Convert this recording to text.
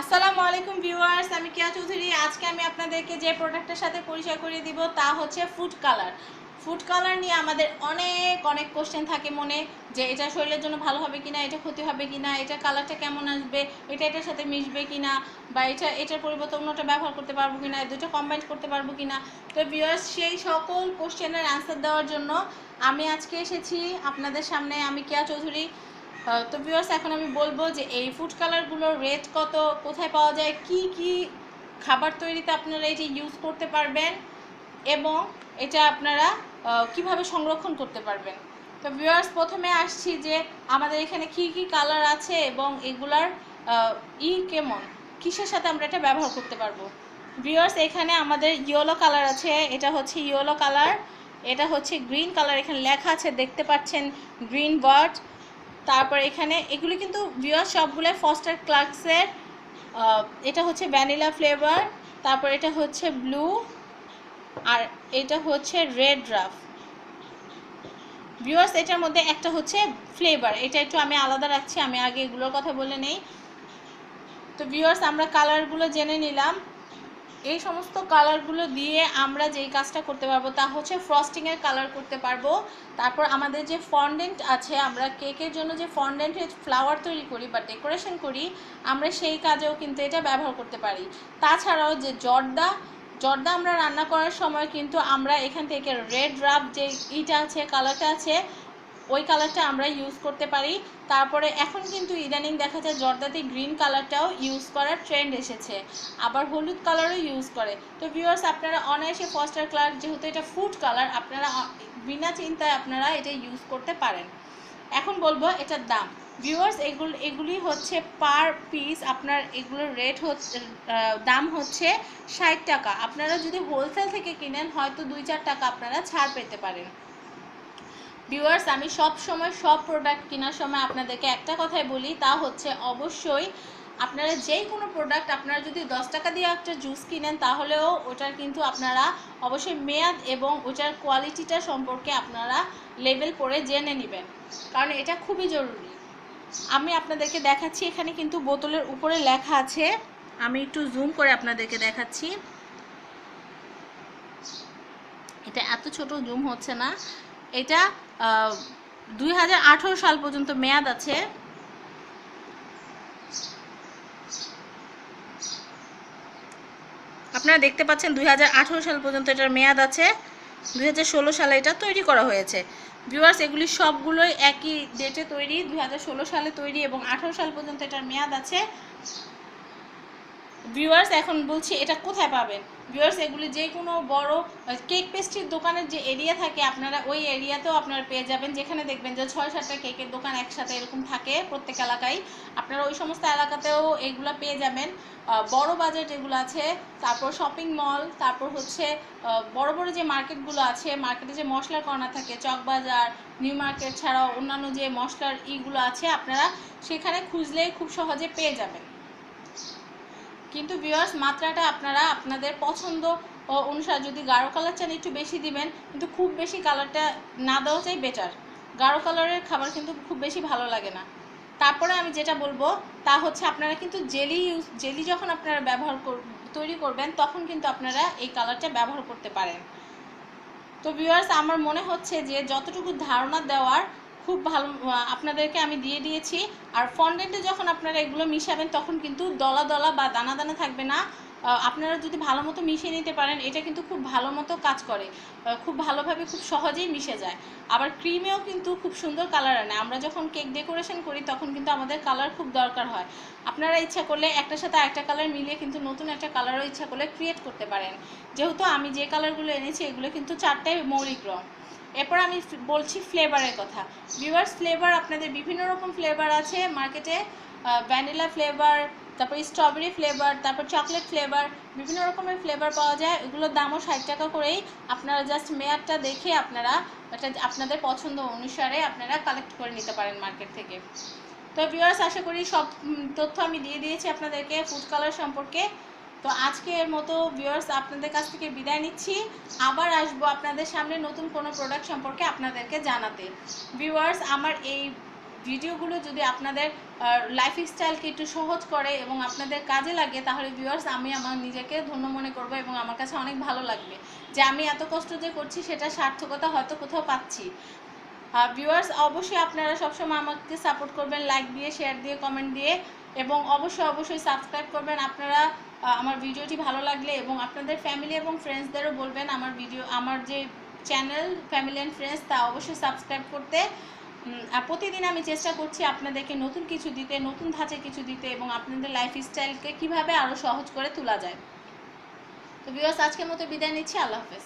আসসালামু আলাইকুম ভিউয়ার্স, আমি কেয়া চৌধুরী। আজকে আমি আপনাদেরকে যে প্রোডাক্টের সাথে পরিচয় করিয়ে দিব, তা হচ্ছে ফুড কালার ফুড কালার নিয়ে আমাদের অনেক অনেক কোশ্চেন থাকে মনে, যে এটা শরীরের জন্য ভালো হবে কিনা, এটা ক্ষতি হবে কিনা, এটা কালারটা কেমন আসবে, এটা এটার সাথে মিশবে কিনা, বা এটা, এটার পরিবর্তে অন্যটা ব্যবহার করতে পারব কিনা দুটো কম্বাইন করতে পারব কিনা। তো ভিউয়ার্স সেই সকল কোশ্চেনের অ্যান্সার দেওয়ার জন্য আমি আজকে এসেছি আপনাদের সামনে। আমি কেয়া চৌধুরী তো ভিউয়ার্স এখন আমি বলব যে এই ফুড কালারগুলোর রেট কত, কোথায় পাওয়া যায়, কি কি খাবার তৈরিতে আপনারা এটি ইউজ করতে পারবেন এবং এটা আপনারা কীভাবে সংরক্ষণ করতে পারবেন। তো ভিউয়ার্স প্রথমে আসছি যে আমাদের এখানে কি কি কালার আছে এবং এগুলার ই কেমন, কিসের সাথে আমরা এটা ব্যবহার করতে পারব। ভিউয়ার্স এখানে আমাদের ইয়েলো কালার আছে, এটা হচ্ছে ইয়েলো কালার এটা হচ্ছে গ্রিন কালার এখানে লেখা আছে, দেখতে পাচ্ছেন গ্রিন বার্ড তারপর এখানে এগুলি কিন্তু ভিউয়ার সবগুলো ফস্টার ক্লার্কসের এটা হচ্ছে ভ্যানিলা ফ্লেভার তারপর এটা হচ্ছে ব্লু আর এটা হচ্ছে রেড ড্রাফ ভিউয়ার্স এটার মধ্যে একটা হচ্ছে ফ্লেভার এটা একটু আমি আলাদা রাখছি, আমি আগে এগুলোর কথা বলে নেই। তো ভিউয়ার্স আমরা কালারগুলো জেনে নিলাম। এই সমস্ত কালারগুলো দিয়ে আমরা যেই কাজটা করতে পারব তা হচ্ছে ফ্রস্টিংয়ের কালার করতে পারব। তারপর আমাদের যে ফন্ডেন্ট আছে, আমরা কেকের জন্য যে ফন্ডেন্টের ফ্লাওয়ার তৈরি করি বা ডেকোরেশন করি, আমরা সেই কাজেও কিন্তু এটা ব্যবহার করতে পারি। তাছাড়াও যে জর্দা জর্দা আমরা রান্না করার সময় কিন্তু আমরা এখান থেকে রেড রাব যে ইটা আছে কালারটা আছে ওই কালারটা আমরা ইউজ করতে পারি। তারপরে এখন কিন্তু ইদানিং দেখা যায় জর্দাতে গ্রিন কালারটাও ইউজ করার ট্রেন্ড এসেছে। আবার হলুদ কালারও ইউজ করে। তো ভিউয়ার্স আপনারা অনায়াসে ফস্টার কালার যেহেতু এটা ফুড কালার আপনারা বিনা চিন্তায় আপনারা এটা ইউজ করতে পারেন। এখন বলব এটার দাম। ভিউয়ার্স এগুলো, এগুলি হচ্ছে পার পিস আপনার এগুলোর রেট হচ্ছে দাম হচ্ছে ষাট টাকা। আপনারা যদি হোলসেল থেকে কিনেন, হয়তো দুই চার টাকা আপনারা ছাড় পেতে পারেন। ভিউয়ার্স আমি সব সময় সব প্রোডাক্ট কেনার সময় আপনাদেরকে একটা কথাই বলি, তা হচ্ছে অবশ্যই আপনারা যেই কোনো প্রোডাক্ট আপনারা যদি দশ টাকা দিয়ে একটা জুস কিনেন, তাহলেও ওটার কিন্তু আপনারা অবশ্যই মেয়াদ এবং ওটার কোয়ালিটিটা সম্পর্কে আপনারা লেভেল পড়ে জেনে নেবেন। কারণ এটা খুবই জরুরি। আমি আপনাদেরকে দেখাচ্ছি, এখানে কিন্তু বোতলের উপরে লেখা আছে। আমি একটু জুম করে আপনাদেরকে দেখাচ্ছি। এটা এত ছোট জুম হচ্ছে না। এটা দুই হাজার আঠারো সাল পর্যন্ত মেয়াদ আছে। আপনারা দেখতে পাচ্ছেন দুই হাজার আঠারো সাল পর্যন্ত এটার মেয়াদ আছে। দুই হাজার ষোলো সালে এটা তৈরি করা হয়েছে। ভিউয়ার্স এগুলি সবগুলোই একই ডেটে তৈরি, দুই হাজার ষোলো সালে তৈরি এবং আঠারো সাল পর্যন্ত এটার মেয়াদ আছে। ভিউয়ার্স এখন বলছি এটা কোথায় পাবেন? ভিউয়ার্স এগুলি যে কোনো বড় কেক পেস্ট্রির দোকানের যে এরিয়া থাকে, আপনারা ওই এরিয়াতেও আপনারা পেয়ে যাবেন। যেখানে দেখবেন যে ছয় সাতটা কেকের দোকান একসাথে এরকম থাকে প্রত্যেক এলাকায়। আপনারা ওই সমস্ত এলাকাতেও এগুলো পেয়ে যাবেন। বড় বাজেট এগুলো আছে, তারপর শপিং মল তারপর হচ্ছে বড় বড় যে মার্কেটগুলো আছে মার্কেটে যে মশলার কর্নার থাকে চকবাজার নিউ মার্কেট ছাড়াও অন্যান্য যে মশলার ইগুলো আছে, আপনারা সেখানে খুঁজলেই খুব সহজে পেয়ে যাবেন। কিন্তু ভিউয়ার্স মাত্রাটা আপনারা আপনাদের পছন্দ অনুসারে যদি গাঢ় কালার চান, একটু বেশি দিবেন, কিন্তু খুব বেশি কালারটা না দেওয়াটাই বেটার গাঢ় কালারের খাবার কিন্তু খুব বেশি ভালো লাগে না। তারপরে আমি যেটা বলব, তা হচ্ছে আপনারা কিন্তু জেলি ইউজ জেলি যখন আপনারা ব্যবহার কর, তৈরি করবেন, তখন কিন্তু আপনারা এই কালারটা ব্যবহার করতে পারেন। তো ভিউয়ার্স আমার মনে হচ্ছে যে যতটুকু ধারণা দেওয়ার খুব ভালো আপনাদেরকে আমি দিয়ে দিয়েছি। আর ফন্ডেন্টে যখন আপনারা এগুলো মিশাবেন, তখন কিন্তু দলা দলা বা দানা দানা থাকবে না। আপনারা যদি ভালো মতো মিশিয়ে নিতে পারেন, এটা কিন্তু খুব ভালো মতো কাজ করে। খুব ভালোভাবে খুব সহজেই মিশে যায়। আবার ক্রিমেও কিন্তু খুব সুন্দর কালার আনে। আমরা যখন কেক ডেকোরেশন করি, তখন কিন্তু আমাদের কালার খুব দরকার হয়। আপনারা ইচ্ছা করলে একটার সাথে একটা কালার মিলিয়ে কিন্তু নতুন একটা কালারও ইচ্ছা করলে ক্রিয়েট করতে পারেন। যেহেতু আমি যে কালারগুলো এনেছি, এগুলো কিন্তু চারটাই মৌলিক রং। এরপর আমি বলছি ফ্লেভারের কথা। ভিউয়ার্স ফ্লেভার আপনাদের বিভিন্ন রকম ফ্লেভার আছে মার্কেটে ভ্যানিলা ফ্লেভার তারপর স্ট্রবেরি ফ্লেভার তারপর চকলেট ফ্লেভার বিভিন্ন রকমের ফ্লেভার পাওয়া যায়। এগুলোর দামও ষাট টাকা করেই। আপনারা জাস্ট মেয়ারটা দেখে আপনারা এটা আপনাদের পছন্দ অনুসারে আপনারা কালেক্ট করে নিতে পারেন মার্কেট থেকে। তো ভিউয়ার্স আশা করি সব তথ্য আমি দিয়ে দিয়েছি আপনাদেরকে। ফুড কালার সম্পর্কে। তো আজকের মতো ভিউয়ার্স আপনাদের কাছ থেকে বিদায় নিচ্ছি। আবার আসব আপনাদের সামনে নতুন কোনো প্রোডাক্ট সম্পর্কে আপনাদেরকে জানাতে। ভিউয়ার্স আমার এই ভিডিওগুলো যদি আপনাদের লাইফ স্টাইলকে একটু সহজ করে এবং আপনাদের কাজে লাগে, তাহলে ভিউয়ার্স আমি আমার নিজেকে ধন্য মনে করব এবং আমার কাছে অনেক ভালো লাগবে। যে আমি এত কষ্ট যে করছি, সেটা সার্থকতা হয়তো কোথাও পাচ্ছি। ভিউয়ার্স অবশ্যই আপনারা সবসময় আমাকে সাপোর্ট করবেন লাইক দিয়ে শেয়ার দিয়ে কমেন্ট দিয়ে এবং অবশ্যই অবশ্যই সাবস্ক্রাইব করবেন। আপনারা আমার ভিডিওটি ভালো লাগলে এবং আপনাদের ফ্যামিলি এবং ফ্রেন্ডসদেরও বলবেন আমার ভিডিও আমার যে চ্যানেল ফ্যামিলি অ্যান্ড ফ্রেন্ডস তা অবশ্যই সাবস্ক্রাইব করতে। প্রতিদিন আমি চেষ্টা করছি আপনাদেরকে নতুন কিছু দিতে, নতুন ধাঁচে কিছু দিতে এবং আপনাদের লাইফ স্টাইলকে কীভাবে আরও সহজ করে তোলা যায়। তো বিকজ আজকের মতো বিদায় নিচ্ছি। আল্লাহ হাফেজ।